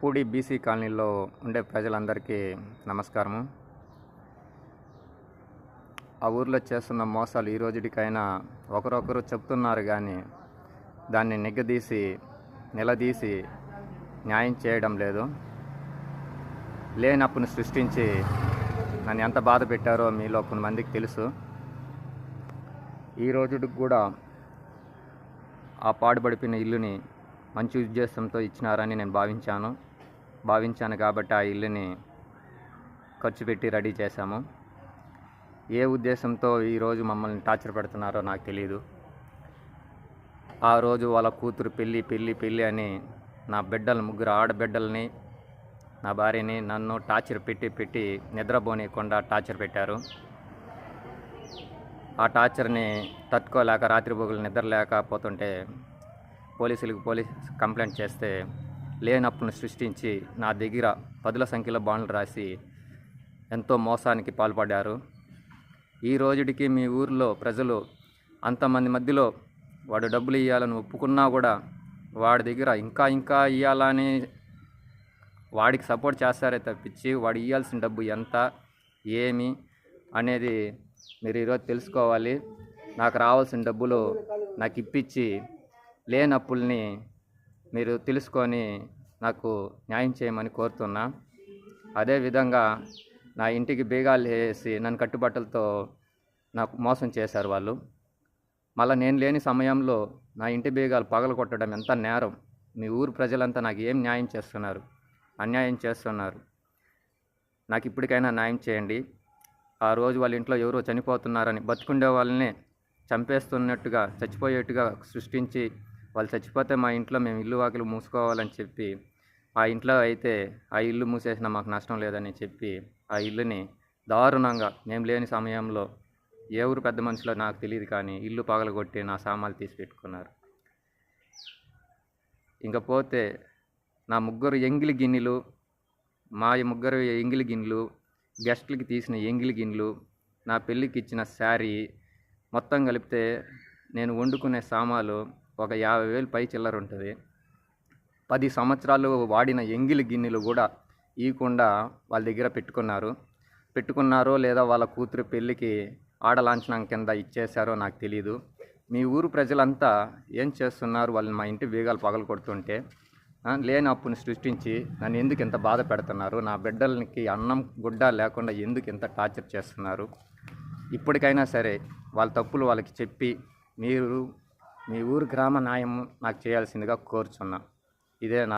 Pudi BC కాలనీలో ఉండే ప్రజలందరికీ నమస్కారము. ఆ ఊర్లో చేస్తున్న మోసాలు ఈ రోజుటికైనా ఒకరొకరు చెప్తున్నారు కానీ దాన్ని నిగ్గదీసి నిలదీసి న్యాయం చేయడం లేదు. లేనప్పును సృష్టించి నన్ను ఎంత బాధ పెట్టారో మీలో కొంతమందికి తెలుసు. ఈ రోజుకి కూడా ఆ పాడుపడిపోయిన ఇల్లుని మంచి ఉద్దేశంతో ఇచ్చినారని నేను భావించాను. భావించాను కాబట్టి ఆ ఇల్లుని ఖర్చు పెట్టి రెడీ చేశాము. ఏ ఉద్దేశంతో ఈరోజు మమ్మల్ని టార్చర్ పెడుతున్నారో నాకు తెలియదు ఆ రోజు వాళ్ళ కూతురు పెళ్ళి పెళ్ళి పెళ్ళి అని నా బిడ్డలు ముగ్గురు ఆడబిడ్డల్ని నా భార్యని నన్ను టార్చర్ పెట్టి పెట్టి నిద్రపోనీయకుండా టార్చర్ పెట్టారు. ఆ టార్చర్ని తట్టుకోలేక రాత్రి నిద్రలేకపోతుంటే పోలీసులకు పోలీస్ కంప్లైంట్ చేస్తే లేనప్పును సృష్టించి నా దగ్గర పదుల సంఖ్యలో బాండ్లు రాసి ఎంతో మోసానికి పాల్పడ్డారు. ఈ రోజుడికి మీ ఊరిలో ప్రజలు అంతమంది మధ్యలో వాడు డబ్బులు ఇవ్వాలని ఒప్పుకున్నా కూడా వాడి దగ్గర ఇంకా ఇంకా ఇవ్వాలని వాడికి సపోర్ట్ చేస్తారే తప్పించి వాడు ఇవ్వాల్సిన డబ్బు ఎంత ఏమి అనేది మీరు ఈరోజు తెలుసుకోవాలి. నాకు రావాల్సిన డబ్బులు నాకు ఇప్పించి లేనప్పుల్ని మీరు తెలుసుకొని నాకు న్యాయం చేయమని కోరుతున్నా. అదేవిధంగా నా ఇంటికి బీగాలు వేసి నన్ను కట్టుబట్టలతో నాకు మోసం చేశారు వాళ్ళు. మళ్ళీ నేను లేని సమయంలో నా ఇంటి బీగాలు పగల కొట్టడం ఎంత నేరం. మీ ఊరు ప్రజలంతా నాకు ఏం న్యాయం చేస్తున్నారు? అన్యాయం చేస్తున్నారు. నాకు ఇప్పటికైనా న్యాయం చేయండి. ఆ రోజు వాళ్ళ ఇంట్లో ఎవరో చనిపోతున్నారని బతుకుండే వాళ్ళని చంపేస్తున్నట్టుగా చచ్చిపోయేట్టుగా సృష్టించి వాళ్ళు చచ్చిపోతే మా ఇంట్లో మేము ఇల్లు వాకిలు మూసుకోవాలని చెప్పి ఆ ఇంట్లో అయితే ఆ ఇల్లు మూసేసినా మాకు నష్టం లేదని చెప్పి ఆ ఇల్లుని దారుణంగా మేము లేని సమయంలో ఎవరు పెద్ద మనుషులో నాకు తెలియదు కానీ ఇల్లు పగలగొట్టి నా సామాన్లు తీసి పెట్టుకున్నారు. ఇంకా పోతే నా ముగ్గురు ఎంగిలి గిన్నెలు మా ముగ్గురు ఎంగిలి గిన్నెలు గెస్ట్లకి తీసిన ఎంగిలి గిన్నెలు నా పెళ్ళికి ఇచ్చిన శారీ మొత్తం కలిపితే నేను వండుకునే సామాలు ఒక యాభై వేలు పై చిల్లర ఉంటుంది. పది సంవత్సరాలు వాడిన ఎంగిలి గిన్నెలు కూడా ఇవ్వకుండా వాళ్ళ దగ్గర పెట్టుకున్నారు. పెట్టుకున్నారో లేదా వాళ్ళ కూతురు పెళ్ళికి ఆడలాంఛనం కింద ఇచ్చేశారో నాకు తెలియదు మీ ఊరు ప్రజలంతా ఏం చేస్తున్నారు? వాళ్ళు మా ఇంటి వేగాలు పగలు కొడుతుంటే లేని అప్పుని సృష్టించి నన్ను ఎందుకు ఇంత బాధ పెడుతున్నారు? నా బిడ్డలకి అన్నం గుడ్డ లేకుండా ఎందుకు ఇంత టార్చర్ చేస్తున్నారు? ఇప్పటికైనా సరే వాళ్ళ తప్పులు వాళ్ళకి చెప్పి మీరు మీ ఊరు గ్రామ న్యాయం నాకు చేయాల్సిందిగా కోరుచున్నా. ఇదే నా